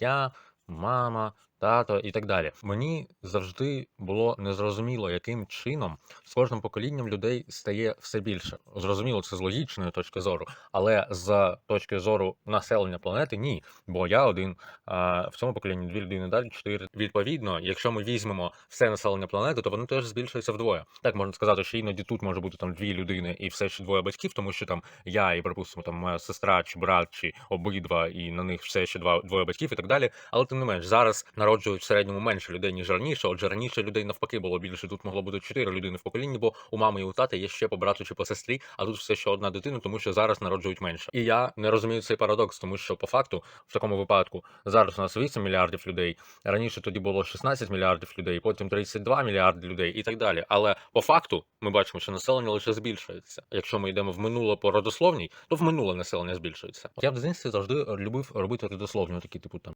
я, мама, тато і так далі. Мені завжди було незрозуміло, яким чином з кожним поколінням людей стає все більше. Зрозуміло, це з логічної точки зору, але з точки зору населення планети ні. Бо я один а в цьому поколінні дві людини далі, чотири. Відповідно, якщо ми візьмемо все населення планети, то воно теж збільшується вдвоє. Так можна сказати, що іноді тут може бути там дві людини і все ще двоє батьків, тому що там я і припустимо там моя сестра чи брат, чи обидва, і на них все ще два двоє батьків і так далі. Але тим не менш, зараз народжують в середньому менше людей ніж раніше. Отже, раніше людей навпаки було більше. Тут могло бути чотири людини в поколінні, бо у мами і у тата є ще по брату чи по сестрі, а тут все ще одна дитина, тому що зараз народжують менше. І я не розумію цей парадокс, тому що по факту в такому випадку зараз у нас 8 мільярдів людей. Раніше тоді було 16 мільярдів людей, потім 32 мільярди людей і так далі. Але по факту ми бачимо, що населення лише збільшується. Якщо ми йдемо в минуле по родословній, то в минуле населення збільшується. Я в дитинстві завжди любив робити родословні, такі типу там